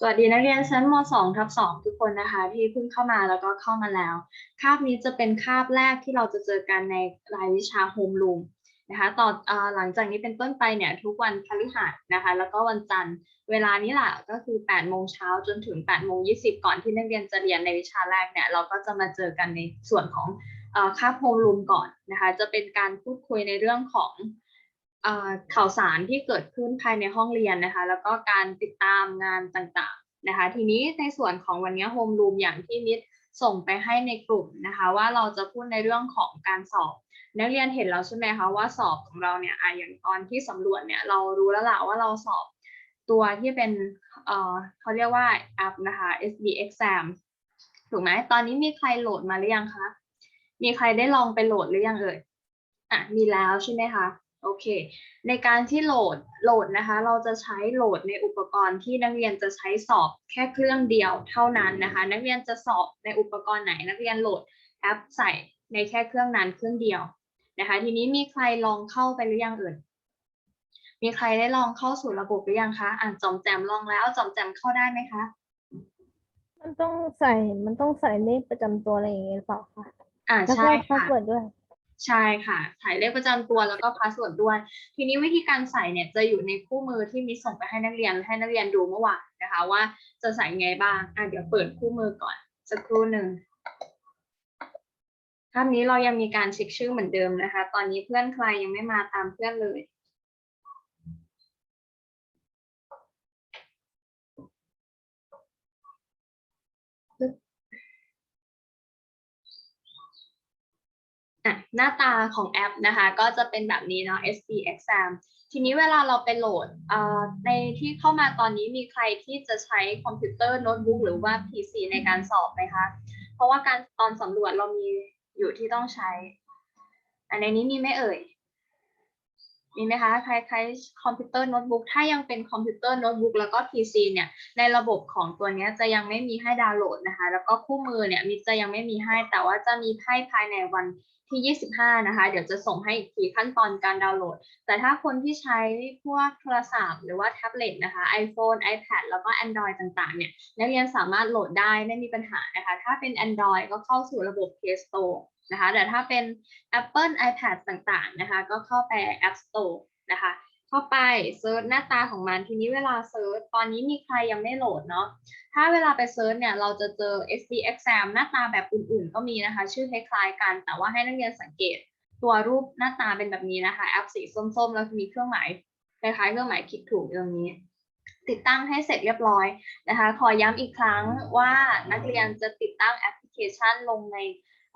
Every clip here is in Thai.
สวัสดีนักเรียนชั้นม .2 ทับ2ทุกคนนะคะ ที่เพิ่งเข้ามาแล้วก็เข้ามาแล้ว คาบนี้จะเป็นคาบแรกที่เราจะเจอกันในรายวิชาโฮมรูมนะคะต่ออหลังจากนี้เป็นต้นไปเนี่ยทุกวันพฤหัสนะคะ แล้วก็วันจันทร์เวลานี้แหละก็คือ8โมงเช้าจนถึง8โมง20 ก่อนที่นักเรียนจะเรียนในวิชาแรกเนี่ยเราก็จะมาเจอกันในส่วนของอคาบโฮมรูมก่อนนะคะ จะเป็นการพูดคุยในเรื่องของ ข่าวสารที่เกิดขึ้นภายในห้องเรียนนะคะ แล้วก็การติดตามงานต่างๆนะคะ ทีนี้ในส่วนของวันนี้โฮมรูมอย่างที่นิดส่งไปให้ในกลุ่มนะคะ ว่าเราจะพูดในเรื่องของการสอบ นักเรียนเห็นแล้วใช่ไหมคะว่าสอบของเราเนี่ยอะอย่างตอนที่สำรวจเนี่ยเรารู้แล้วล่ะว่าเราสอบตัวที่เป็นเอ่อเขาเรียกว่าแอปนะคะ SB exam ถูกไหมตอนนี้มีใครโหลดมาหรือยังคะมีใครได้ลองไปโหลดหรือยังเอ่ยอะมีแล้วใช่ไหมคะ โอเค ในการที่โหลด โหลดนะคะ เราจะใช้โหลดในอุปกรณ์ที่นักเรียนจะใช้สอบแค่เครื่องเดียวเท่านั้นนะคะ นักเรียนจะสอบในอุปกรณ์ไหน นักเรียนโหลดแอปใส่ในแค่เครื่องนั้นเครื่องเดียวนะคะ ทีนี้มีใครลองเข้าไปหรือยังเอ่ย มีใครได้ลองเข้าสู่ระบบหรือยังคะ อ่านจอมแจมลองแล้วจอมแจมเข้าได้ไหมคะ มันต้องใส่ มันต้องใส่เลขประจำตัวอะไรอย่างเงี้ยหรือเปล่าคะอ่าแล้วใช่ก็พาสค่ะเวิร์ดด้วย ใช่ค่ะถ่ายเลขประจำตัวแล้วก็พาสเวิร์ดด้วย ทีนี้วิธีการใส่เนี่ยจะอยู่ในคู่มือที่มีส่งไปให้นักเรียนให้นักเรียนดูเมื่อวานนะคะ ว่าจะใส่ไงบ้างอะเดี๋ยวเปิดคู่มือก่อนสักครู่หนึ่งภาพนี้เรายังมีการเช็คชื่อเหมือนเดิมนะคะ ตอนนี้เพื่อนใครยังไม่มาตามเพื่อนเลย อะหน้าตาของแอปนะคะ ก็จะเป็นแบบนี้เนาะ SB Exam ทีนี้เวลาเราไปโหลดในที่เข้ามาตอนนี้มีใครที่จะใช้คอมพิวเตอร์โน้ตบุ๊กหรือว่า PC ในการสอบไหมคะ เพราะว่าการตอนสำรวจเรามีอยู่ที่ต้องใช้ อันในนี้มีไหมเอ่ย มีไหมคะใครใครคอมพิวเตอร์โน้ตบุ๊กถ้ายังเป็นคอมพิวเตอร์โน้ตบุ๊กแล้วก็ PC เนี่ยในระบบของตัวเนี้ยจะยังไม่มีให้ดาวน์โหลดนะคะ แล้วก็คู่มือเนี่ยมิตรจะยังไม่มีให้แต่ว่าจะมีให้ภายในวันที่ 25 นะคะ เดี๋ยวจะส่งให้อีกทีขั้นตอนการดาวน์โหลด แต่ถ้าคนที่ใช้พวกโทรศัพท์หรือว่าแท็บเล็ตนะคะ iPhone iPad แล้วก็ Android ต่างๆ เนี่ย นักเรียนสามารถโหลดได้ไม่มีปัญหานะคะ ถ้าเป็น Android ก็เข้าสู่ระบบ Play Store นะคะ แต่ถ้าเป็น Apple iPad ต่างๆ นะคะ ก็เข้าไป App Store นะคะ เข้าไปเซิร์ชหน้าตาของมันทีนี้เวลาเซิร์ชตอนนี้มีใครยังไม่โหลดเนาะถ้าเวลาไปเซิร์ชเนี่ยเราจะเจอ SD Exam หน้าตาแบบอื่นๆ ก็มีนะคะ ชื่อคล้ายๆกัน แต่ว่าให้นักเรียนสังเกต ตัวรูปหน้าตาเป็นแบบนี้นะคะแอปสีส้มๆ แล้วมีเครื่องหมายคล้ายๆเครื่องหมายคลิกถูกอยู่ตรงนี้ ติดตั้งให้เสร็จเรียบร้อยนะคะ ขอย้ำอีกครั้งว่านักเรียนจะติดตั้งแอปพลิเคชันลงใน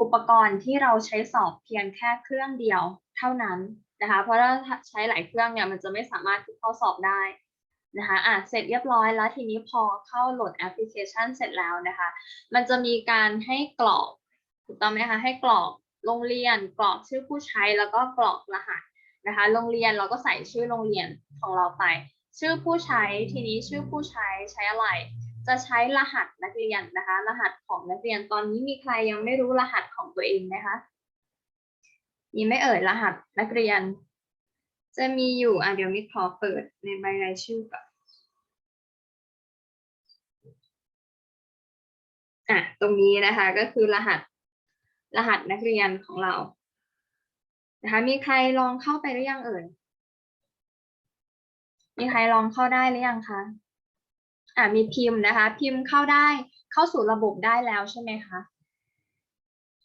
อุปกรณ์ที่เราใช้สอบเพียงแค่เครื่องเดียวเท่านั้น นะคะ เพราะถ้าใช้หลายเครื่องเนี่ยมันจะไม่สามารถเข้าสอบได้นะคะอะเสร็จเรียบร้อยแล้วทีนี้พอเข้าโหลดแอปพลิเคชันเสร็จแล้วนะคะ มันจะมีการให้กรอกถูกต้องไหมคะให้กรอกโรงเรียนกรอกชื่อผู้ใช้แล้วก็กรอกรหัสนะคะ โรงเรียนเราก็ใส่ชื่อโรงเรียนของเราไป ชื่อผู้ใช้ทีนี้ชื่อผู้ใช้ใช้อะไร จะใช้รหัสนักเรียนนะคะ รหัสของนักเรียนตอนนี้มีใครยังไม่รู้รหัสของตัวเองไหมคะ มีไม่เอ่ยรหัสนักเรียน จะมีอยู่อะเดี๋ยวมิขอเปิดในใบรายชื่อก่อนอะตรงนี้นะคะก็คือรหัสรหัสนักเรียนของเรานะคะมีใครลองเข้าไปหรือยังเอ่ยมีใครลองเข้าได้หรือยังคะอ่ามีพิมพ์นะคะ พิมพ์เข้าได้เข้าสู่ระบบได้แล้วใช่ไหมคะ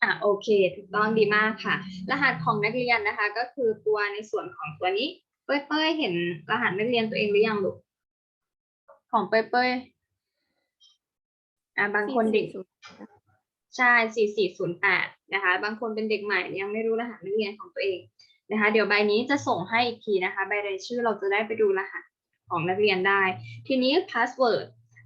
อะโอเคถูกต้องดีมากค่ะ รหัสของนักเรียนนะคะ ก็คือตัวในส่วนของตัวนี้ เป้ยเป้ยเห็นรหัสนักเรียนตัวเองหรือยังลูกของเป้ยเป้ยอ่าบางคนเด็กใช่4408นะคะ บางคนเป็นเด็กใหม่ยังไม่รู้รหัสนักเรียนของตัวเองนะคะ เดี๋ยวใบนี้จะส่งให้อีกทีนะคะ ใบรายชื่อเราจะได้ไปดูรหัสของนักเรียนได้ ทีนี้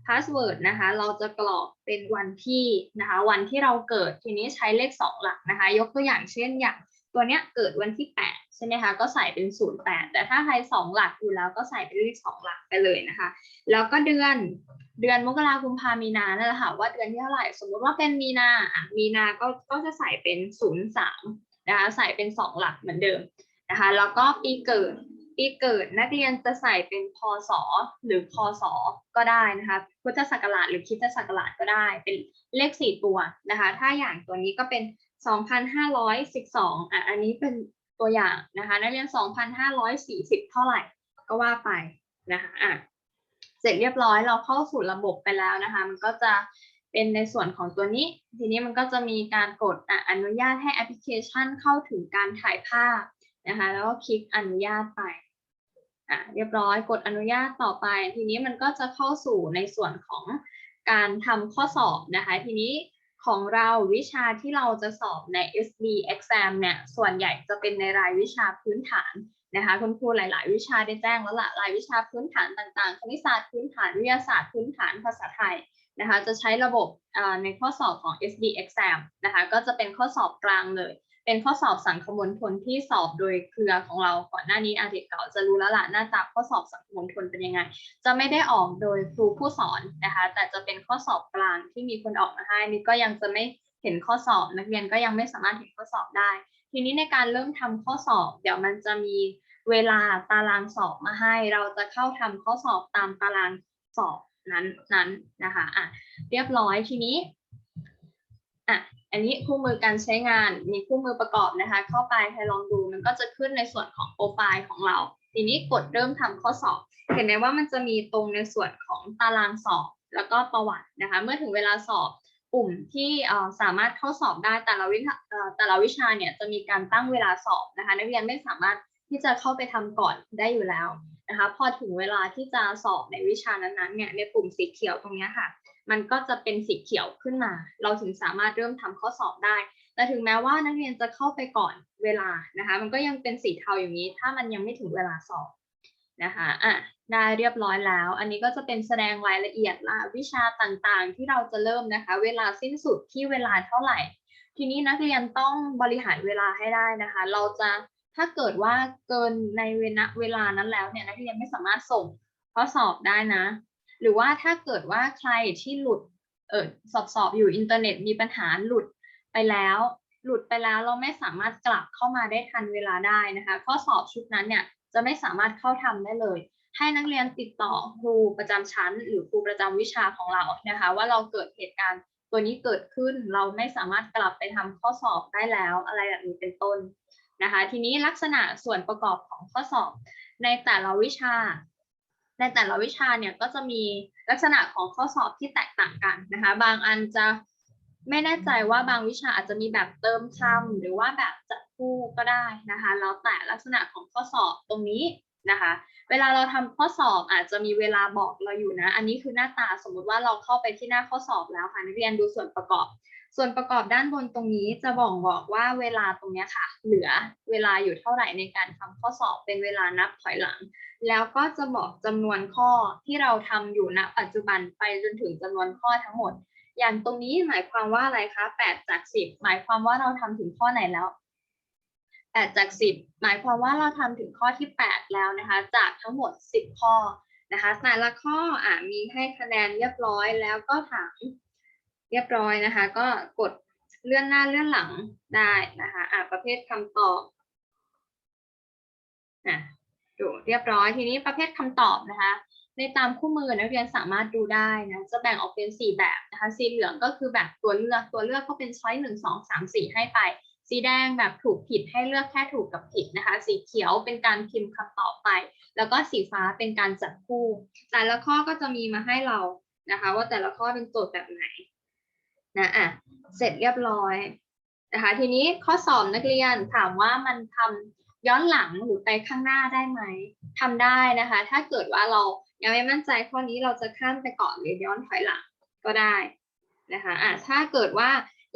password password นะคะ เราจะกรอกเป็นวันที่นะคะ วันที่เราเกิดทีนี้ใช้เลข 2 หลักนะคะ ยกตัวอย่างเช่นอย่างตัวเนี้ยเกิดวันที่ 8 ใช่ไหมคะ ก็ใส่เป็น 08 แต่ถ้าใคร 2 หลักอยู่แล้วก็ใส่เป็นเลข 2 หลักไปเลยนะคะ แล้วก็เดือนเดือนมกราคมกุมภามีนานั่นแหละค่ะว่าเดือนที่เท่าไหร่ สมมติว่าเป็นมีนาอะมีนาก็ก็จะใส่เป็นศูนย์สามนะคะ ใส่เป็นสองหลักเหมือนเดิมนะคะ แล้วก็ปีเกิด ปีเกิดนักเรียนจะใส่เป็นพศหรือคศก็ได้นะคะพุทธศักราชหรือคริสตศักราชก็ได้ เป็นเลขสี่ตัวนะคะ ถ้าอย่างตัวนี้ก็เป็น 2,512อะอันนี้เป็นตัวอย่างนะคะ นักเรียน 2,540 เท่าไหร่ก็ว่าไปนะคะอะเสร็จเรียบร้อยเราเข้าสู่ระบบไปแล้วนะคะ มันก็จะเป็นในส่วนของตัวนี้ ทีนี้มันก็จะมีการกดออนุญาตให้แอปพลิเคชันเข้าถึงการถ่ายภาพนะคะ แล้วก็คลิกอนุญาตไป อะเรียบร้อยกดอนุญาตต่อไป ทีนี้มันก็จะเข้าสู่ในส่วนของการทำข้อสอบนะคะ ทีนี้ของเราวิชาที่เราจะสอบใน SB exam เนี่ยส่วนใหญ่จะเป็นในรายวิชาพื้นฐานนะคะคุณครูหลาย ๆ วิชาได้แจ้งแล้วละรายวิชาพื้นฐานต่างๆ คณิตศาสตร์พื้นฐานวิทยาศาสตร์พื้นฐานภาษาไทยนะคะจะใช้ระบบในข้อสอบของ SD exam นะคะก็จะเป็นข้อสอบกลางเลย เป็นข้อสอบสังคมณฑลที่สอบโดยเครือของเราก่อนหน้านี้อาเด็กเก่าจะรู้แล้วล่ะหน้าตาข้อสอบสังคมณฑลเป็นยังไง จะไม่ได้ออกโดยครูผู้สอนนะคะแต่จะเป็นข้อสอบกลางที่มีคนออกมาให้นี่ก็ยังจะไม่เห็นข้อสอบ นักเรียนก็ยังไม่สามารถเห็นข้อสอบได้ ทีนี้ในการเริ่มทำข้อสอบ เดี๋ยวมันจะมีเวลาตารางสอบมาให้ เราจะเข้าทำข้อสอบตามตารางสอบนั้นนั้นนะคะอะเรียบร้อยทีนี้ อะอันนี้คู่มือการใช้งานมีคู่มือประกอบนะคะ เข้าไปให้ลองดูมันก็จะขึ้นในส่วนของโปรไฟล์ของเรา ทีนี้กดเริ่มทำข้อสอบ เห็นไหมว่ามันจะมีตรงในส่วนของตารางสอบแล้วก็ประวัตินะคะ เมื่อถึงเวลาสอบปุ่มที่สามารถเข้าสอบได้แต่ละวิชาเอ่อแต่ละวิชาเนี่ยจะมีการตั้งเวลาสอบนะคะ นักเรียนไม่สามารถที่จะเข้าไปทำก่อนได้อยู่แล้วนะคะ พอถึงเวลาที่จะสอบในวิชานั้นๆเนี่ยในปุ่มสีเขียวตรงนี้ค่ะ มันก็จะเป็นสีเขียวขึ้นมา เราถึงสามารถเริ่มทำข้อสอบได้ แต่ถึงแม้ว่านักเรียนจะเข้าไปก่อนเวลานะคะ มันก็ยังเป็นสีเทาอย่างนี้ ถ้ามันยังไม่ถึงเวลาสอบนะคะอะได้เรียบร้อยแล้ว อันนี้ก็จะเป็นแสดงรายละเอียดละวิชาต่างๆ ที่เราจะเริ่มนะคะ เวลาสิ้นสุดที่เวลาเท่าไหร่ ทีนี้นักเรียนต้องบริหารเวลาให้ได้นะคะ เราจะถ้าเกิดว่าเกินในเวลาเวลานั้นแล้วเนี่ยนักเรียนไม่สามารถส่งข้อสอบได้นะ หรือว่าถ้าเกิดว่าใครที่หลุดเออสอบสอบอยู่อินเทอร์เน็ตมีปัญหาหลุดไปแล้ว หลุดไปแล้วเราไม่สามารถกลับเข้ามาได้ทันเวลาได้นะคะ ข้อสอบชุดนั้นเนี่ยจะไม่สามารถเข้าทำได้เลย ให้นักเรียนติดต่อครูประจำชั้น หรือครูประจำวิชาของเรานะคะ ว่าเราเกิดเหตุการณ์ตัวนี้เกิดขึ้นเราไม่สามารถกลับไปทำข้อสอบได้แล้วอะไรแบบนี้เป็นต้นนะคะ ทีนี้ลักษณะส่วนประกอบของข้อสอบในแต่ละวิชา ในแต่ละวิชาเนี่ยก็จะมีลักษณะของข้อสอบที่แตกต่างกันนะคะ บางอันจะไม่แน่ใจว่าบางวิชาอาจจะมีแบบเติมคำหรือว่าแบบจัดคู่ก็ได้นะคะ แล้วแต่ลักษณะของข้อสอบตรงนี้ นะคะ เวลาเราทำข้อสอบอาจจะมีเวลาบอกเราอยู่นะ อันนี้คือหน้าตาสมมุติว่าเราเข้าไปที่หน้าข้อสอบแล้วค่ะนักเรียนดูส่วนประกอบ ส่วนประกอบด้านบนตรงนี้จะบอกบอกว่าเวลาตรงเนี้ยค่ะ เหลือเวลาอยู่เท่าไหร่ในการทำข้อสอบเป็นเวลานับถอยหลัง แล้วก็จะบอกจำนวนข้อที่เราทำอยู่ณปัจจุบันไปจนถึงจำนวนข้อทั้งหมดอย่างตรงนี้หมายความว่าอะไรคะ 8 จาก 10 หมายความว่าเราทำถึงข้อไหนแล้ว 8 จาก 10 หมายความว่าเราทำถึงข้อที่ 8 แล้วนะคะ จากทั้งหมด 10 ข้อนะคะแต่ละข้ออะมีให้คะแนนเรียบร้อยแล้วก็ถามเรียบร้อยนะคะ ก็กดเลื่อนหน้าเลื่อนหลังได้นะคะอะประเภทคำตอบอะดูเรียบร้อยทีนี้ประเภทคำตอบนะคะ ในตามคู่มือนักเรียนสามารถดูได้นะจะแบ่งออกเป็น 4 แบบนะคะสีเหลืองก็คือแบบตัวเลือกตัวเลือกก็เป็นช้อยหนึ่งสองสามสี่ให้ไป สีแดงแบบถูกผิดให้เลือกแค่ถูกกับผิดนะคะ สีเขียวเป็นการพิมพ์คำตอบไป แล้วก็สีฟ้าเป็นการจับคู่ แต่ละข้อก็จะมีมาให้เรานะคะ ว่าแต่ละข้อเป็นโจทย์แบบไหนนะอะเสร็จเรียบร้อยนะคะทีนี้ข้อสอบนักเรียนถามว่ามันทำย้อนหลังหรือไปข้างหน้าได้ไหมทำได้นะคะ ถ้าเกิดว่าเรายังไม่มั่นใจข้อนี้เราจะข้ามไปก่อนหรือย้อนถอยหลังก็ได้นะคะอะถ้าเกิดว่า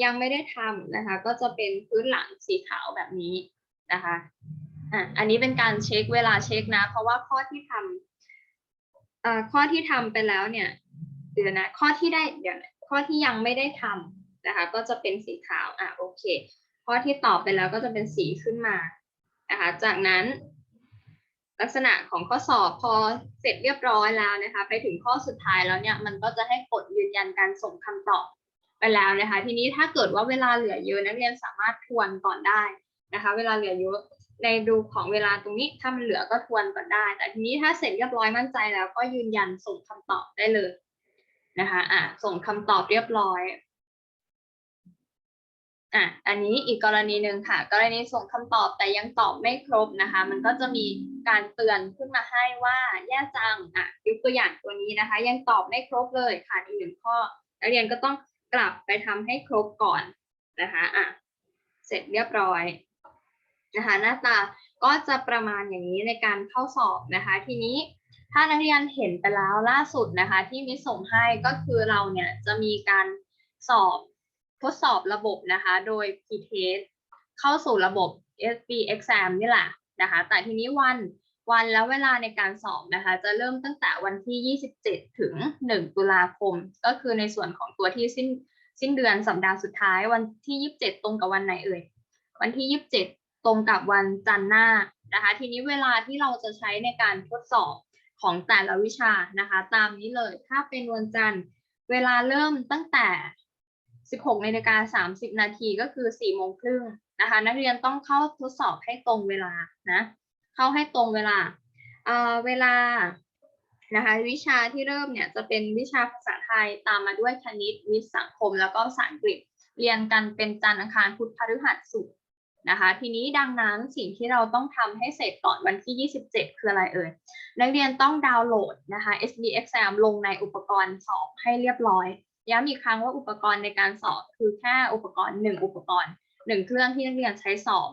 ยังไม่ได้ทำนะคะ ก็จะเป็นพื้นหลังสีขาวแบบนี้นะคะอะอันนี้เป็นการเช็คเวลาเช็คนะ เพราะว่าข้อที่ทำอ่าข้อที่ทำไปแล้วเนี่ยเดี๋ยวนะข้อที่ได้เดี๋ยวนะข้อที่ยังไม่ได้ทำนะคะ ก็จะเป็นสีขาวอะโอเค ข้อที่ตอบไปแล้วก็จะเป็นสีขึ้นมานะคะจากนั้นลักษณะของข้อสอบพอเสร็จเรียบร้อยแล้วนะคะ ไปถึงข้อสุดท้ายแล้วเนี่ยมันก็จะให้กดยืนยันการส่งคำตอบ ไปแล้วนะคะ ทีนี้ถ้าเกิดว่าเวลาเหลือเยอะนักเรียนสามารถทวนก่อนได้นะคะ เวลาเหลือเยอะในดูของเวลาตรงนี้ถ้ามันเหลือก็ทวนก่อนได้ แต่ทีนี้ถ้าเสร็จเรียบร้อยมั่นใจแล้ว ก็ยืนยันส่งคำตอบได้เลยนะคะอะส่งคำตอบเรียบร้อยอะอันนี้อีกกรณีหนึ่งค่ะ กรณีส่งคำตอบแต่ยังตอบไม่ครบนะคะ มันก็จะมีการเตือนขึ้นมาให้ว่าแย่จังอะยกตัวอย่างตัวนี้นะคะ ยังตอบไม่ครบเลยขาดอีกหนึ่งข้อนักเรียนก็ต้อง กลับไปทำให้ครบก่อนนะคะอะเสร็จเรียบร้อยนะคะหน้าตาก็จะประมาณอย่างนี้ในการเข้าสอบนะคะ ทีนี้ถ้านักเรียนเห็นไปแล้วล่าสุดนะคะ ที่มิสส่งให้ก็คือเราเนี่ยจะมีการสอบทดสอบระบบนะคะ โดย p-test เข้าสู่ระบบ SB exam นี่แหละนะคะ แต่ทีนี้วัน วันและเวลาในการสอบนะคะ จะเริ่มตั้งแต่วันที่ 27 ถึง 1 ตุลาคม ก็คือในส่วนของตัวที่สิ้นสิ้นเดือนสัปดาห์สุดท้าย วันที่ 27 ตรงกับวันไหนเอ่ยวันที่ 27 ตรงกับวันจันทร์หน้านะคะ ทีนี้เวลาที่เราจะใช้ในการทดสอบของแต่ละวิชานะคะ ตามนี้เลยถ้าเป็นวันจันทร์เวลาเริ่มตั้งแต่ 16นาฬิกา30 นาทีก็คือ 4 โมงครึ่งนะคะ นักเรียนต้องเข้าทดสอบให้ตรงเวลานะ เข้าให้ตรงเวลาเเวลานะคะวิชาที่เริ่มเนี่ยจะเป็นวิชาภาษาไทยตามมาด้วยคณิตวิทยสังคม แล้วก็ภาษาอังกฤษเรียนกันเป็นจันทร์อังคารพุธพฤหัสศุกร์นะคะทีนี้ดังนั้นสิ่งที่เราต้องทำให้เสร็จก่อนวันที่ 27 คืออะไรเอ่ยนักเรียนต้องดาวน์โหลดนะคะ SB exam ลงในอุปกรณ์สอบให้เรียบร้อยย้ำอีกครั้งว่าอุปกรณ์ในการสอบคือแค่อุปกรณ์หนึ่งอุปกรณ์หนึ่งเครื่องที่นักเรียนใช้สอบ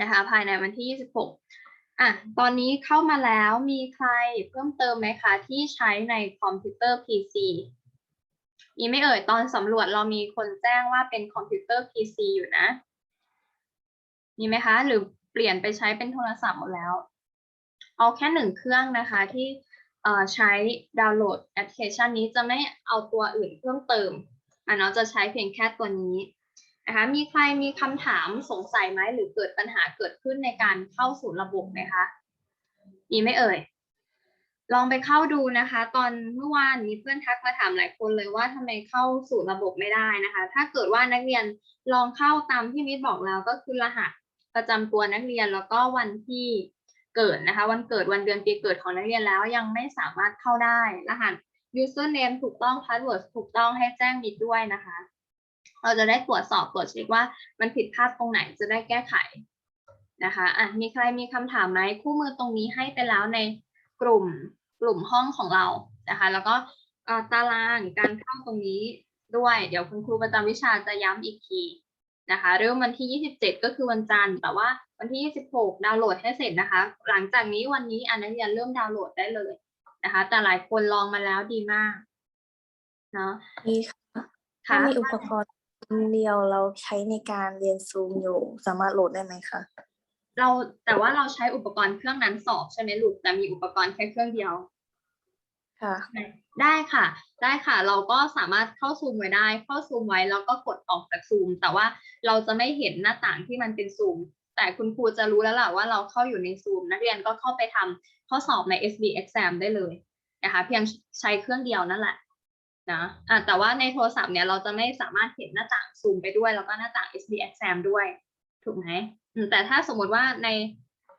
นะคะ ภายในวันที่ 26อะตอนนี้เข้ามาแล้วมีใครเพิ่มเติมไหมคะ ที่ใช้ในคอมพิวเตอร์ PC มีไหม่เอ่ย ตอนสำรวจเรามีคนแจ้งว่าเป็นคอมพิวเตอร์ PC อยู่นะ มีไหมคะ หรือเปลี่ยนไปใช้เป็นโทรศัพท์หมดแล้ว เอาแค่หนึ่งเครื่องนะคะที่เอ่อใช้ดาวน์โหลดแอปพลิเคชันนี้จะไม่เอาตัวอื่นเพิ่มเติมอะเนาะจะใช้เพียงแค่ตัวนี้ นะคะมีใครมีคำถามสงสัยไหมหรือเกิดปัญหาเกิดขึ้นในการเข้าสู่ระบบไหมคะมีไหมเอ่ย ลองไปเข้าดูนะคะ ตอนเมื่อวานมีเพื่อนทักมาถามหลายคนเลยว่าทำไมเข้าสู่ระบบไม่ได้นะคะ ถ้าเกิดว่านักเรียนลองเข้าตามที่มิตรบอกแล้วก็คือรหัสประจำตัวนักเรียนแล้วก็วันที่เกิดนะคะ วันเกิดวันเดือนปีเกิดของนักเรียนแล้วยังไม่สามารถเข้าได้ รหัส username ถูกต้อง password ถูกต้องให้แจ้งมิตรด้วยนะคะ เราจะได้ตรวจสอบตรวจเช็คว่ามันผิดพลาดตรงไหนจะได้แก้ไขนะคะอะมีใครมีคำถามไหมคู่มือตรงนี้ให้ไปแล้วในกลุ่มกลุ่มห้องของเรานะคะแล้วก็เอ่อตารางการเข้าตรงนี้ด้วย เดี๋ยวคุณครูประจำวิชาจะย้ำอีกทีนะคะเริ่มวันที่ 27 ก็คือวันจันทร์แต่ว่าวันที่ 26 ดาวน์โหลดให้เสร็จนะคะ หลังจากนี้วันนี้อันนักเรียนเริ่มดาวน์โหลดได้เลยนะคะ แต่หลายคนลองมาแล้วดีมากเนาะมีค่ะ ถ้าค่ะมีอุปกรณ์ ชิ้นเดียวเราใช้ในการเรียนซูมอยู่ สามารถโหลดได้ไหมคะ เราแต่ว่าเราใช้อุปกรณ์เครื่องนั้นสอบใช่ไหมลูกแต่มีอุปกรณ์แค่เครื่องเดียว ค่ะ ได้ค่ะ ได้ค่ะ เราก็สามารถเข้าซูมไว้ได้ เข้าซูมไว้แล้วก็กดออกจากซูม แต่ว่าเราจะไม่เห็นหน้าต่างที่มันเป็นซูม แต่คุณครูจะรู้แล้วล่ะว่าเราเข้าอยู่ในซูมนักเรียนก็เข้าไปทำข้อสอบใน SB exam ได้เลยนะคะ เพียงใช้เครื่องเดียวนั่นแหละ นะอะแต่ว่าในโทรศัพท์เนี่ยเราจะไม่สามารถเห็นหน้าต่างซูมไปด้วย แล้วก็หน้าต่าง SB exam ด้วย ถูกไหมอืมแต่ถ้าสมมติว่าใน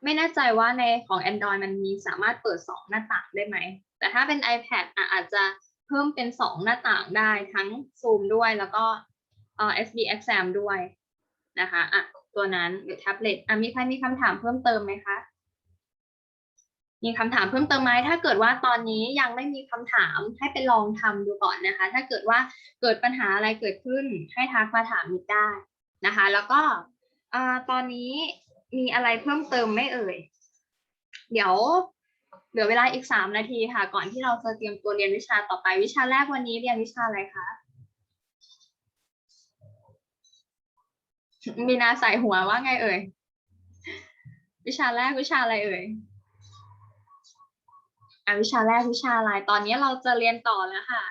ไม่แน่ใจว่าในของ Android มันมีสามารถเปิดสองหน้าต่างได้ไหม แต่ถ้าเป็น iPad อะอาจจะเพิ่มเป็นสองหน้าต่างได้ทั้ง Zoom ด้วยแล้วก็เอ่อ SB exam ด้วยนะคะอะตัวนั้นหรือแท็บเล็ตอะมีใครมีคำถามเพิ่มเติมไหมคะ มีคำถามเพิ่มเติมไหมถ้าเกิดว่าตอนนี้ยังไม่มีคำถามให้ไปลองทำดูก่อนนะคะ ถ้าเกิดว่าเกิดปัญหาอะไรเกิดขึ้นให้ทักมาถามมิกได้นะคะ แล้วก็อตอนนี้มีอะไรเพิ่มเติมไม่เอ่ย เดี๋ยวเหลือเวลาอีกสามนาทีค่ะ ก่อนที่เราจะเตรียมตัวเรียนวิชาต่อไปวิชาแรกวันนี้เรียนวิชาอะไรคะมีนาใส่หัวว่าไงเอ่ย วิชาแรกวิชาอะไรเอ่ย อะวิชาแรกวิชาอะไร ตอนนี้เราจะเรียนต่อแล้วค่ะ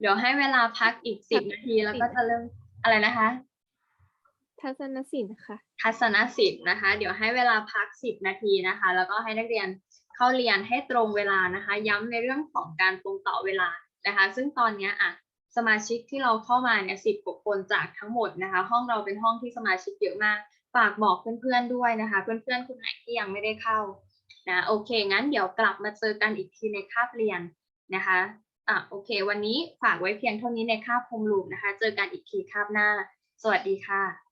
เดี๋ยวให้เวลาพักอีกสิบนาที แล้วก็จะเริ่มอะไรนะคะ ทัศนศิลป์ค่ะ ทัศนศิลป์นะคะ เดี๋ยวให้เวลาพัก10นาทีนะคะ แล้วก็ให้นักเรียนเข้าเรียนให้ตรงเวลานะคะ ย้ำในเรื่องของการตรงต่อเวลานะคะ ซึ่งตอนเนี้ยอะสมาชิกที่เราเข้ามาเนี่ยสิบกว่าคนจากทั้งหมดนะคะ ห้องเราเป็นห้องที่สมาชิกเยอะมากเพฝากบอกเพื่อนๆด้วยนะคะ เพื่อนๆคนไหนที่ยังไม่ได้เข้า นะโอเค งั้นเดี๋ยวกลับมาเจอกันอีกทีในคาบเรียนนะคะอะโอเค วันนี้ฝากไว้เพียงเท่านี้ในคาบโฮมลูกนะคะ เจอกันอีกทีคาบหน้า สวัสดีค่ะ